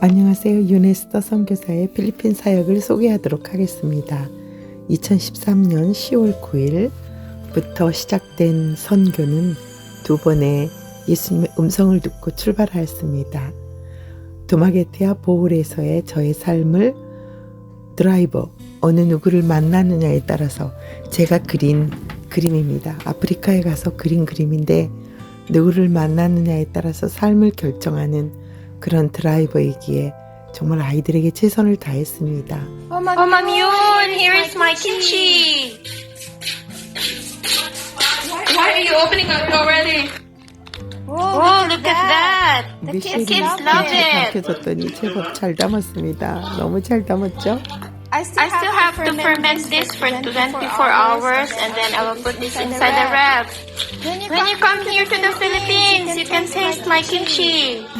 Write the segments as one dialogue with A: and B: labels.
A: 안녕하세요. 유네스터 선교사의 필리핀 사역을 소개하도록 하겠습니다. 2013년 10월 9일부터 시작된 선교는 두 번의 예수님의 음성을 듣고 출발하였습니다. 도마게티아 보홀에서의 저의 삶을 드라이버 어느 누구를 만나느냐에 따라서 제가 그린 그림입니다. 아프리카에 가서 그린 그림인데 누구를 만나느냐에 따라서 삶을 결정하는 그런 드라이버이기에 정말 아이들에게 최선을 다했습니다.
B: Oh, Yun, here is my kimchi. Why are you opening it already? Oh, look at that.
A: 우리
B: kids love it.
A: 밝혀졌더니 제법 잘 담았습니다. 너무 잘 담았죠?
B: I still have to ferment this for 24 hours and then I will put this inside the wrap. When you come here to the Philippines, you can taste my kimchi.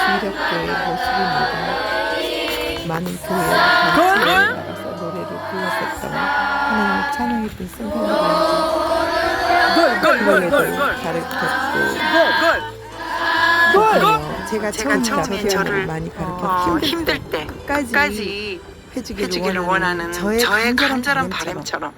A: 주일학교의 모습입니다. 많은 교회와 단체에 나가서 노래를 불렀었던 하나님을 찬양했던 순간이라서 그걸에도 가르쳤고 제가
C: 제가
A: 처음
C: 처음에
A: 저를 많이 가르쳐
C: 어,
A: 힘들
C: 힘들 때
A: 끝까지
C: 끝까지
A: 해주기를,
C: 해주기를 원하는 저의 간절한 바람처럼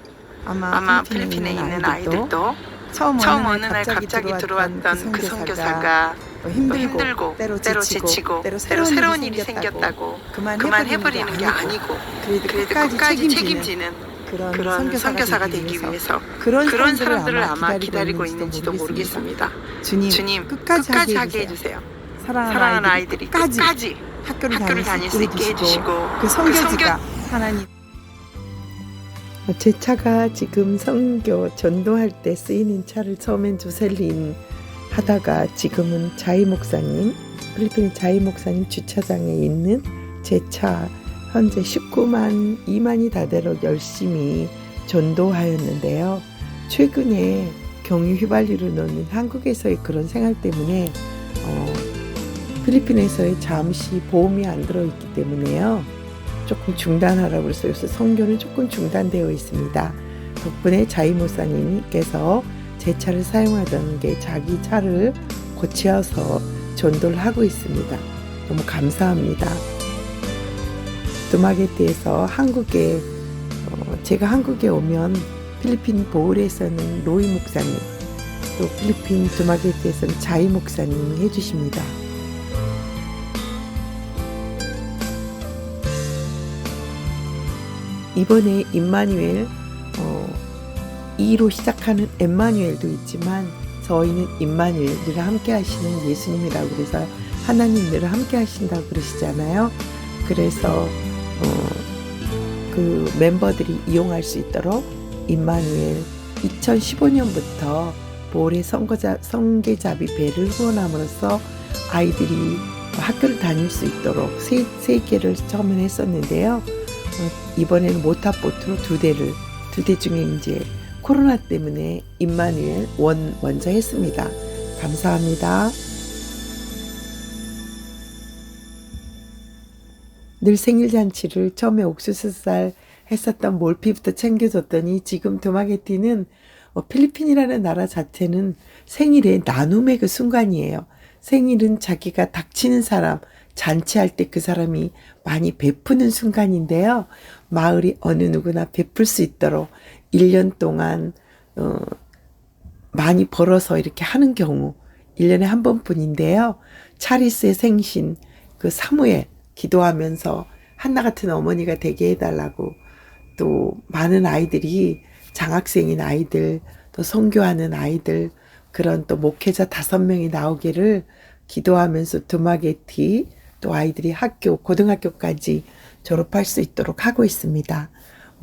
A: 아마,
C: 아마
A: 필리핀에
C: 있는
A: 아이들도
C: 아이들도
A: 처음,
C: 처음 어느 날 갑자기 들어왔던 그 선교사가
A: 또
C: 힘들고,
A: 힘들고,
C: 때로
A: 때로
C: 지치고
A: 지치고
C: 때로
A: 때로
C: 새로운 일이 생겼다고
A: 그만,
C: 그만 해버리는 게 아니고
A: 그래도,
C: 그래도
A: 끝까지,
C: 끝까지
A: 책임지는, 그런,
C: 그런
A: 선교사가,
C: 선교사가
A: 되기 위해서 그런,
C: 그런
A: 사람들을 아마 기다리고
C: 기다리고
A: 있는지도 모르겠습니다.
C: 모르겠습니다.
A: 주님,
C: 주님
A: 끝까지,
C: 끝까지
A: 하게 해주세요.
C: 해주세요.
A: 사랑하는,
C: 사랑하는
A: 아이들이 끝까지,
C: 끝까지
A: 학교를,
C: 학교를 다닐
A: 수 있게 해주시고 그 성교지가 하나님 제 차가 지금 선교 전도할 때 쓰이는 차를 처음엔 조셀린 하다가 지금은 자이 목사님 필리핀 자이 목사님 주차장에 있는 제 차 현재 19만 2만이 다대로 열심히 전도하였는데요. 최근에 경유 휘발유를 넣는 한국에서의 그런 생활 때문에 어, 필리핀에서의 잠시 보험이 안 들어있기 때문에요. 조금 중단하라고 해서 요새 성교는 조금 중단되어 있습니다. 덕분에 자이 목사님께서 제 차를 사용하던 게 자기 차를 고치어서 전도를 하고 있습니다. 너무 감사합니다. 두마게티에서 한국에 어, 제가 한국에 오면 필리핀 보울에서는 로이 목사님 또 필리핀 두마게티에서는 자이 목사님이 해주십니다. 이번에 임마누엘 어, 2로 시작하는 엠마누엘도 있지만 저희는 임마누엘 늘 함께 하시는 예수님이라고 그래서 하나님 늘 함께 하신다고 그러시잖아요. 그래서 어, 그 멤버들이 이용할 수 있도록 임마누엘 2015년부터 볼의 선거자, 성계자비 배를 후원함으로써 아이들이 학교를 다닐 수 있도록 세, 세 개를 처음엔 했었는데요. 어, 이번에는 모타보트로 두 대를 두 대 중에 이제 코로나 때문에 임마누엘 원 먼저 했습니다. 감사합니다. 늘 생일 잔치를 처음에 옥수수살 했었던 몰피부터 챙겨줬더니 지금 도마게티는 어, 필리핀이라는 나라 자체는 생일의 나눔의 그 순간이에요. 생일은 자기가 닥치는 사람, 잔치할 때 그 사람이 많이 베푸는 순간인데요. 마을이 어느 누구나 베풀 수 있도록 1년 동안, 어, 많이 벌어서 이렇게 하는 경우, 1년에 한 번뿐인데요. 차리스의 생신, 그 사무엘, 기도하면서 한나 같은 어머니가 되게 해달라고 또 많은 아이들이 장학생인 아이들, 또 선교하는 아이들, 그런 또 목회자 다섯 명이 나오기를 기도하면서 두마게티, 또 아이들이 학교, 고등학교까지 졸업할 수 있도록 하고 있습니다.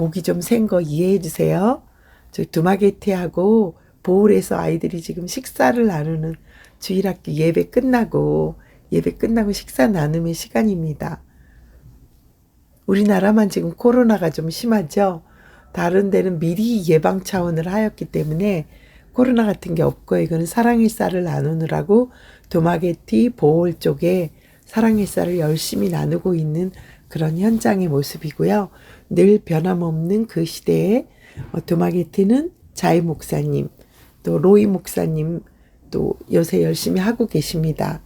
A: 목이 좀 센 거 이해해 주세요. 저희 두마게티하고 보홀에서 아이들이 지금 식사를 나누는 주일학교 예배 끝나고 예배 끝나고 식사 나눔의 시간입니다. 우리나라만 지금 코로나가 좀 심하죠. 다른 데는 미리 예방 차원을 하였기 때문에 코로나 같은 게 없고 이거는 사랑의 쌀을 나누느라고 도마게티 보홀 쪽에 사랑의 쌀을 열심히 나누고 있는 그런 현장의 모습이고요. 늘 변함없는 그 시대에 어, 도마게티는 자이 목사님, 또 로이 목사님 또 요새 열심히 하고 계십니다.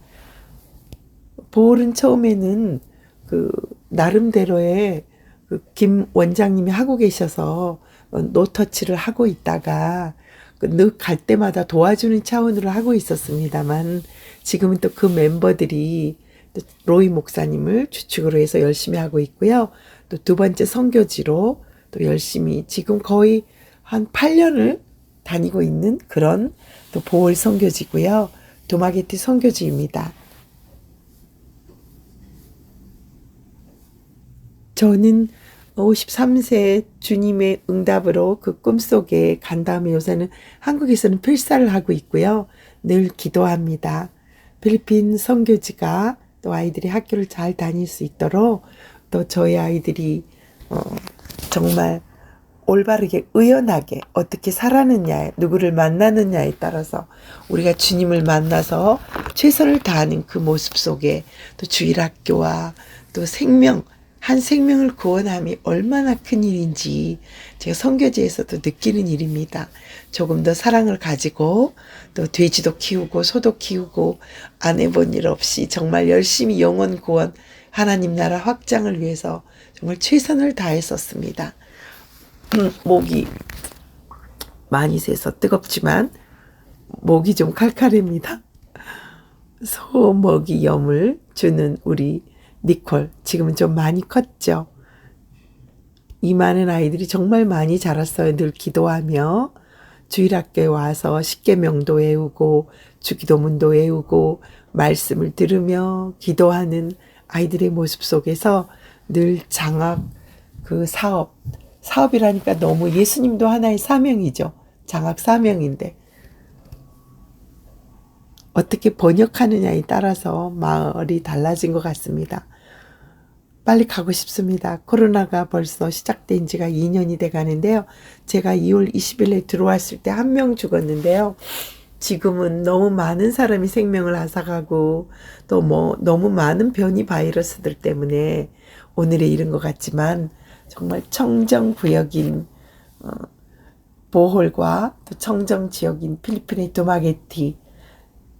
A: 보홀은 처음에는 그 나름대로의 그 김 원장님이 하고 계셔서 어, 노터치를 하고 있다가 그늘갈 때마다 도와주는 차원으로 하고 있었습니다만 지금은 또 그 멤버들이 또 로이 목사님을 주축으로 해서 열심히 하고 있고요. 또 두 번째 선교지로 또 열심히 지금 거의 한 8년을 다니고 있는 그런 또 보월 선교지고요. 도마게티 선교지입니다. 저는 53세 주님의 응답으로 그 꿈속에 간 다음에 요새는 한국에서는 필사를 하고 있고요. 늘 기도합니다. 필리핀 선교지가 또 아이들이 학교를 잘 다닐 수 있도록 또 저희 아이들이 어, 정말 올바르게 의연하게 어떻게 살아느냐에 누구를 만나느냐에 따라서 우리가 주님을 만나서 최선을 다하는 그 모습 속에 또 주일학교와 또 생명 한 생명을 구원함이 얼마나 큰 일인지 제가 선교지에서도 느끼는 일입니다. 조금 더 사랑을 가지고 또 돼지도 키우고 소도 키우고 안 해본 일 없이 정말 열심히 영혼 구원 하나님 나라 확장을 위해서 정말 최선을 다했었습니다. 음, 목이 많이 새서 뜨겁지만 목이 좀 칼칼합니다. 소 먹이 염을 주는 우리 니콜 지금은 좀 많이 컸죠. 이 많은 아이들이 정말 많이 자랐어요. 늘 기도하며 주일학교에 와서 십계명도 외우고 주기도문도 외우고 말씀을 들으며 기도하는 아이들의 모습 속에서 늘 장학 그 사업 사업이라니까 너무 예수님도 하나의 사명이죠. 장학 사명인데 어떻게 번역하느냐에 따라서 말이 달라진 것 같습니다. 빨리 가고 싶습니다. 코로나가 벌써 시작된 지가 2년이 돼 가는데요. 제가 2월 20일에 들어왔을 때 한 명 죽었는데요. 지금은 너무 많은 사람이 생명을 앗아가고 또 뭐 너무 많은 변이 바이러스들 때문에 오늘에 이른 것 같지만 정말 청정 구역인 어, 보홀과 또 청정 지역인 필리핀의 도마게티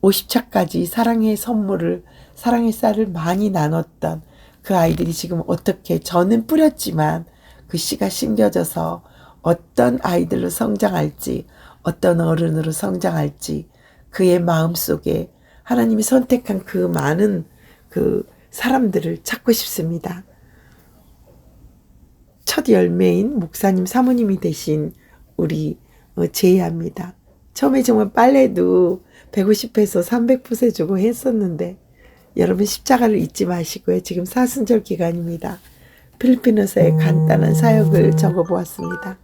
A: 50차까지 사랑의 선물을 사랑의 쌀을 많이 나눴던 그 아이들이 지금 어떻게 저는 뿌렸지만 그 씨가 심겨져서 어떤 아이들로 성장할지 어떤 어른으로 성장할지 그의 마음 속에 하나님이 선택한 그 많은 그 사람들을 찾고 싶습니다. 첫 열매인 목사님 사모님이 되신 우리 어, 제이합니다. 처음에 정말 빨래도 150회에서 300풋에 주고 했었는데 여러분 십자가를 잊지 마시고요. 지금 사순절 기간입니다. 필리핀어서의 간단한 사역을 적어보았습니다.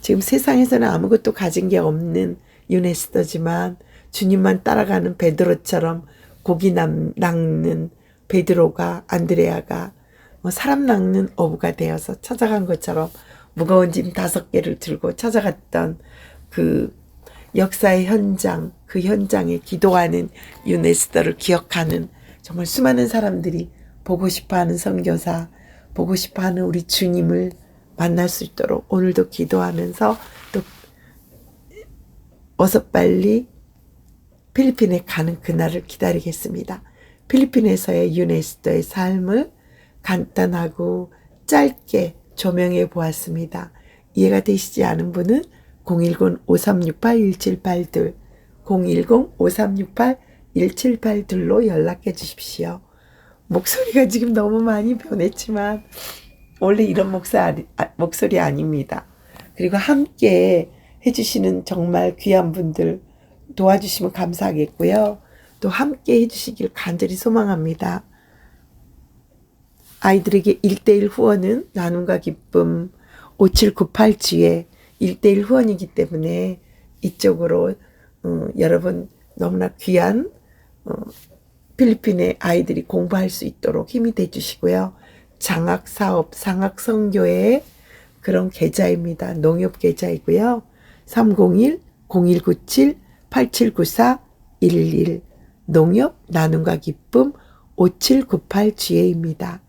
A: 지금 세상에서는 아무것도 가진 게 없는 유네스터지만 주님만 따라가는 베드로처럼 고기 남, 낚는 베드로가 안드레아가 뭐 사람 낚는 어부가 되어서 찾아간 것처럼 무거운 짐 다섯 개를 들고 찾아갔던 그 역사의 현장, 그 현장에 기도하는 유네스터를 기억하는 정말 수많은 사람들이 보고 싶어 하는 선교사, 보고 싶어 하는 우리 주님을 만날 수 있도록 오늘도 기도하면서 또 어서 빨리 필리핀에 가는 그날을 기다리겠습니다. 필리핀에서의 유네스터의 삶을 간단하고 짧게 조명해 보았습니다. 이해가 되시지 않은 분은 010-5368-1782 010-5368-1782로 연락해 주십시오. 목소리가 지금 너무 많이 변했지만 원래 이런 목소리, 목소리 아닙니다. 그리고 함께 해주시는 정말 귀한 분들 도와주시면 감사하겠고요. 또 함께 해주시길 간절히 소망합니다. 아이들에게 일대일 후원은 나눔과 기쁨 5798G에 1대1 후원이기 때문에 이쪽으로 어, 여러분 너무나 귀한 어, 필리핀의 아이들이 공부할 수 있도록 힘이 돼 주시고요. 장학 사업, 상학 선교의 그런 계좌입니다. 농협 계좌이고요. 301 0197 8794 11 농협 나눔과 기쁨 5798 GA입니다.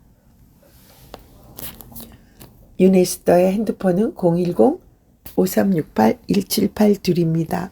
A: 유네스터의 핸드폰은 010 5368 1782입니다.